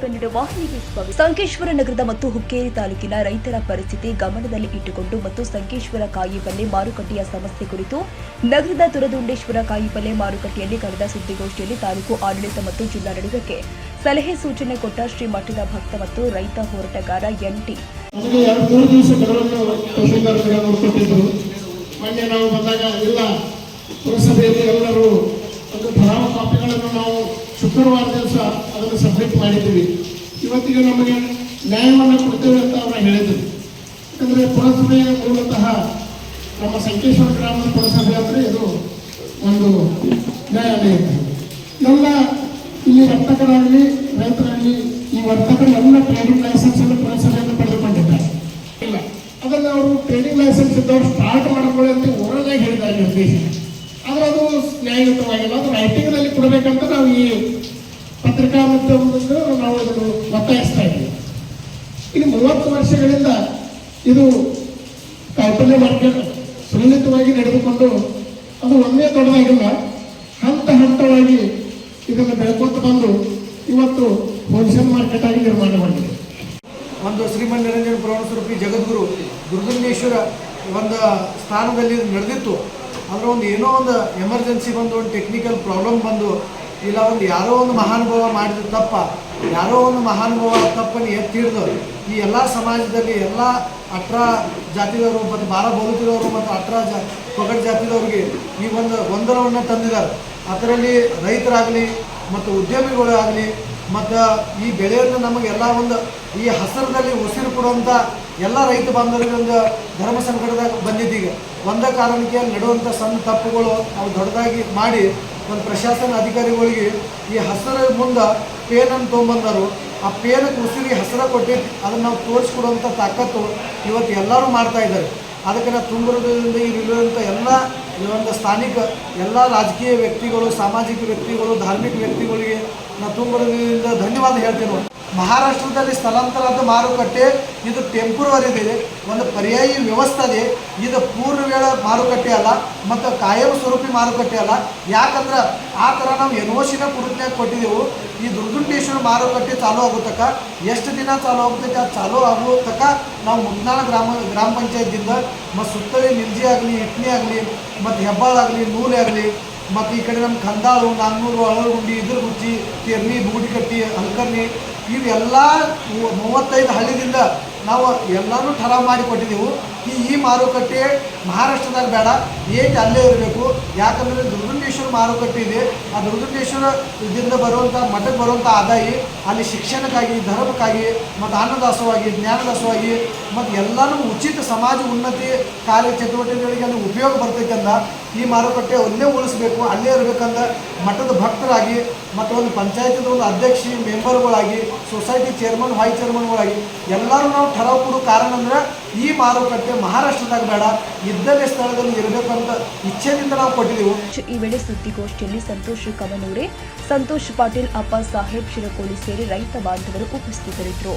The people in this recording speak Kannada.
ಕನ್ನಡ ವಾಹಿನಿಗೆ ಸ್ವಾಗತ. ಸಂಕೇಶ್ವರ ನಗರದ ಮತ್ತು ಹುಕ್ಕೇರಿ ತಾಲೂಕಿನ ರೈತರ ಪರಿಸ್ಥಿತಿ ಗಮನದಲ್ಲಿ ಇಟ್ಟುಕೊಂಡು ಮತ್ತು ಸಂಕೇಶ್ವರ ಕಾಯಿಪಲ್ಲೆ ಮಾರುಕಟ್ಟೆಯ ಸಮಸ್ಯೆ ಕುರಿತು ನಗರದ ತುರದುಂಡೇಶ್ವರ ಕಾಯಿಪಲ್ಲೆ ಮಾರುಕಟ್ಟೆಯಲ್ಲಿ ಕಳೆದ ಸುದ್ದಿಗೋಷ್ಠಿಯಲ್ಲಿ ತಾಲೂಕು ಆಡಳಿತ ಮತ್ತು ಜಿಲ್ಲಾಡಳಿತಕ್ಕೆ ಸಲಹೆ ಸೂಚನೆ ಕೊಟ್ಟ ಶ್ರೀ ಮಠದ ಭಕ್ತ ಮತ್ತು ರೈತ ಹೋರಾಟಗಾರ ಎನ್ಟಿ ಪುರಸಭೆಯಲ್ಲಿ ಎಲ್ಲರೂ ಒಂದು ನಾವು ಶುಕ್ರವಾರ ದಿವಸ ಅದನ್ನು ಸಬ್ಮಿಟ್ ಮಾಡಿದ್ದೀವಿ. ಇವತ್ತಿಗೆ ನಮಗೆ ನ್ಯಾಯವನ್ನು ಕೊಡ್ತೇವೆ ಅಂತ ಅವರು ಹೇಳಿದರು. ಯಾಕಂದರೆ ಪುರಸಭೆಯ ಮೂಲತಃ ನಮ್ಮ ಸಂಕೇಶ್ವರ ಗ್ರಾಮದ ಪುರಸಭೆ ಅಂದರೆ ಇದು ಒಂದು ನ್ಯಾಯಾಲಯ. ಎಲ್ಲ ಇಲ್ಲಿ ವರ್ತಕರಾಗಲಿ ರೈತರಾಗಲಿ ಈ ವರ್ತಕರು ಎಲ್ಲ ಟ್ರೇಡಿಂಗ್ ಲೈಸೆನ್ಸ್ ಅನ್ನು ಪುರಸಭೆಯನ್ನು ಪಡೆದುಕೊಂಡಿದ್ದಾರೆ. ಇಲ್ಲ. ಅದನ್ನು ಅವರು ಟ್ರೇಡಿಂಗ್ ಲೈಸೆನ್ಸ್ ಇದ್ದವರು ಸ್ಟಾರ್ಟ್ ಮಾಡಿಕೊಳ್ಳಿ ಅಂತ ಓರಲಾಗಿ ಹೇಳಿದ್ದಾರೆ ನಿರ್ದೇಶ ಆದರೆ ಅದು ನ್ಯಾಯಯುತವಾಗಿಲ್ಲ ಅದು ರೈಟಿಂಗ್ನಲ್ಲಿ ಕೊಡಬೇಕಂತ ನಾವು ಈ ಪತ್ರಿಕಾ ಮಾಧ್ಯಮದಿಂದ ನಾವು ಇದನ್ನು ಒತ್ತಾಯಿಸ್ತಾ ಇದ್ದೀವಿ. ಇನ್ನು ಮೂವತ್ತು ವರ್ಷಗಳಿಂದ ಇದು ಕಾಯಿಪಲ್ಯ ಮಾರ್ಕೆಟ್ ಸುಲಲಿತವಾಗಿ ನಡೆದುಕೊಂಡು ಅದು ಒಂದೇ ದೊಡ್ಡದಾಗಿಲ್ಲ. ಹಂತ ಹಂತವಾಗಿ ಇದನ್ನು ಬೆಳ್ಕೊತ ಬಂದು ಇವತ್ತು ಹೋಲ್ಸೇಲ್ ಮಾರ್ಕೆಟ್ ಆಗಿ ನಿರ್ಮಾಣ ಮಾಡಿದೆ. ಒಂದು ಶ್ರೀಮನ್ ನಿರಂಜನ ಪುರಾಣ ಸ್ವರೂಪಿ ಜಗದ್ಗುರು ದುರ್ಗಂಗೇಶ್ವರ ಒಂದು ಸ್ಥಾನದಲ್ಲಿ ನಡೆದಿತ್ತು. ಅದರ ಒಂದು ಏನೋ ಒಂದು ಎಮರ್ಜೆನ್ಸಿ ಬಂದು, ಒಂದು ಟೆಕ್ನಿಕಲ್ ಪ್ರಾಬ್ಲಮ್ ಬಂದು, ಇಲ್ಲ ಒಂದು ಯಾರೋ ಒಂದು ಮಹಾನುಭಾವ ಮಾಡಿದ ತಪ್ಪ, ಯಾರೋ ಒಂದು ಮಹಾನುಭಾವ ತಪ್ಪನ್ನು ಎತ್ತಿ ಹಿಡಿದು, ಈ ಎಲ್ಲ ಸಮಾಜದಲ್ಲಿ ಎಲ್ಲ ಅಟ್ರ ಜಾತಿದವರು ಮತ್ತು ಬಾರ ಬದುಕಿದವರು ಮತ್ತು ಅಟ್ರ ಜಾ, ಪೊಗಡ್ ಜಾತಿದವ್ರಿಗೆ ಈ ಒಂದು ಗೊಂದಲವನ್ನು ತಂದಿದ್ದಾರೆ. ಅದರಲ್ಲಿ ರೈತರಾಗಲಿ ಮತ್ತು ಉದ್ಯಮಿಗಳು ಆಗಲಿ ಮತ್ತು ಈ ಬೆಳೆಯನ್ನು ನಮಗೆ ಎಲ್ಲ ಒಂದು ಈ ಹಸಿರದಲ್ಲಿ ಉಸಿರು ಕೊಡುವಂಥ ಎಲ್ಲ ರೈತ ಬಾಂಧವರಿಗೆ ಒಂದು ಧರ್ಮ ಸಂಕಟದಾಗ ಬಂದಿದ್ದೀಗ ಒಂದೇ ಕಾರಣಕ್ಕೆ ನಡುವಂಥ ಸಣ್ಣ ತಪ್ಪುಗಳು ನಾವು ದೊಡ್ಡದಾಗಿ ಮಾಡಿ ಒಂದು ಪ್ರಶಾಸನ ಅಧಿಕಾರಿಗಳಿಗೆ ಈ ಹಸರ ಮುಂದೆ ಪೇನನ್ನು ತೊಗೊಂಬಂದರು ಆ ಪೇನಕ್ಕೆ ಉಸಿರಿ ಹಸರ ಕೊಟ್ಟಿದ್ದು ಅದನ್ನು ನಾವು ತೋರಿಸ್ಕೊಡುವಂಥ ತಾಕತ್ತು ಇವತ್ತು ಎಲ್ಲರೂ ಮಾಡ್ತಾ ಇದ್ದಾರೆ. ಅದಕ್ಕೆ ನಾವು ತುಂಬಿರೋದ್ರಿಂದ ಇಲ್ಲಿರುವಂಥ ಎಲ್ಲ ಒಂದು ಸ್ಥಾನಿಕ ಎಲ್ಲ ರಾಜಕೀಯ ವ್ಯಕ್ತಿಗಳು, ಸಾಮಾಜಿಕ ವ್ಯಕ್ತಿಗಳು, ಧಾರ್ಮಿಕ ವ್ಯಕ್ತಿಗಳಿಗೆ ನಾವು ತುಂಬಿರೋದ್ರಿಂದ ಧನ್ಯವಾದ ಹೇಳ್ತೀನಿ ಮಹಾರಾಷ್ಟ್ರದಲ್ಲಿ ಸ್ಥಳಾಂತರದ ಮಾರುಕಟ್ಟೆ, ಇದು ಟೆಂಪ್ರವರಿ ಇದೆ. ಒಂದು ಪರ್ಯಾಯ ವ್ಯವಸ್ಥೆ ಇದೆ. ಇದು ಪೂರ್ಣ ವೇಳ ಮಾರುಕಟ್ಟೆ ಅಲ್ಲ, ಮತ್ತು ಕಾಯಂ ಸ್ವರೂಪಿ ಮಾರುಕಟ್ಟೆ ಅಲ್ಲ. ಯಾಕಂದ್ರೆ ಆ ಥರ ನಾವು ಎನ್ಒಸಿನ ಪುರುತ್ನಾಗ ಕೊಟ್ಟಿದ್ದೆವು ಈ ದುರ್ಗುಂಟೇಶ್ವರ ಮಾರುಕಟ್ಟೆ ಚಾಲೂ ಆಗೋ ತನಕ ಎಷ್ಟು ದಿನ ಚಾಲೂ ಆಗುತ್ತೆ, ಅದು ಚಾಲೂ ಆಗೋ ತಕ್ಕ ನಾವು ಮುಗ್ನಾಳ ಗ್ರಾಮ ಗ್ರಾಮ ಪಂಚಾಯತ್ದಿಂದ, ಮತ್ತು ಸುತ್ತಲೇ ನಿಲ್ಜಿ ಆಗಲಿ, ಇಟ್ನಿ ಆಗಲಿ, ಮತ್ತು ಹೆಬ್ಬಾಳ ಆಗಲಿ, ನೂಲೆ ಆಗಲಿ ಮತ್ತು ಈ ಕಡೆ ನಮ್ಮ ಕಂದಾಲು, ನಾನ್ನೂರು ಅಳಗುಂಡಿ ಇದ್ರಗುಚ್ಚಿ ಕೆರ್ನಿ ಬೂಡಿಕಟ್ಟಿ ಹಲ್ಕರ್ನಿ ಇವೆಲ್ಲ ಮೂವತ್ತೈದು ಹಳ್ಳಿದಿಂದ ನಾವು ಎಲ್ಲನೂ ಠರ ಮಾಡಿ ಕೊಟ್ಟಿದ್ದೆವು ಈ ಈ ಮಾರುಕಟ್ಟೆ ಮಹಾರಾಷ್ಟ್ರದಾಗ ಬೇಡ ಏಟ್ ಅಲ್ಲೇ ಇರಬೇಕು. ಯಾಕಂದರೆ ದುರ್ಗುಂಡೇಶ್ವರ ಮಾರುಕಟ್ಟೆ ಇದೆ. ಆ ದುರ್ಗುಂಡೇಶ್ವರ ಇದರಿಂದ ಬರುವಂಥ ಮಠಕ್ಕೆ ಬರುವಂಥ ಆದಾಯಿ, ಅಲ್ಲಿ ಶಿಕ್ಷಣಕ್ಕಾಗಿ, ಧರ್ಮಕ್ಕಾಗಿ, ಮತ್ತು ಅನ್ನದಾಸವಾಗಿ, ಜ್ಞಾನದಾಸವಾಗಿ, ಮತ್ತು ಎಲ್ಲನೂ ಉಚಿತ ಸಮಾಜ ಉನ್ನತಿ, ಕಾರ್ಯ ಚಟುವಟಿಕೆಗಳಿಗೆ ಅಲ್ಲಿ ಉಪಯೋಗ ಬರ್ತೈತೆ ಅಂದ ಈ ಮಾರುಕಟ್ಟೆ ಅಲ್ಲೇ ಉಳಿಸ್ಬೇಕು ಅಲ್ಲೇ ಇರಬೇಕಂದ್ರೆ ಮಠದ ಭಕ್ತರಾಗಿ, ಮತ್ತು ಒಂದು ಒಂದು ಅಧ್ಯಕ್ಷಿ, ಮೆಂಬರ್ಗಳಾಗಿ, ಸೊಸೈಟಿ ಚೇರ್ಮನ್ ವೈಸ್ ಚೇರ್ಮನ್ಗಳಾಗಿ, ಎಲ್ಲರೂ ನಾವು ಠರಾವ್ ಕೊಡೋ ಕಾರಣ ಅಂದರೆ ಈ ಮಾರುಕಟ್ಟೆ ಮಹಾರಾಷ್ಟ್ರದಾಗ ಬೇಡ, ಇದ್ದಲ್ಲೇ ಸ್ಥಳದಲ್ಲಿ ಇರಬೇಕಂತ ಇಚ್ಛೆಯಿಂದ ನಾವು ಕೊಟ್ಟಿದ್ದೆವು ಈ ವೇಳೆ ಸುದ್ದಿಗೋಷ್ಠಿಯಲ್ಲಿ ಸಂತೋಷ್ ಕಮನೂರೆ ಸಂತೋಷ್ ಪಾಟೀಲ್, ಅಪ್ಪ ಸಾಹೇಬ್, ಶಿರಕೋಳಿ ಸೇರಿ ರೈತ ಬಾಂಧವರು ಉಪಸ್ಥಿತರಿದ್ದರು.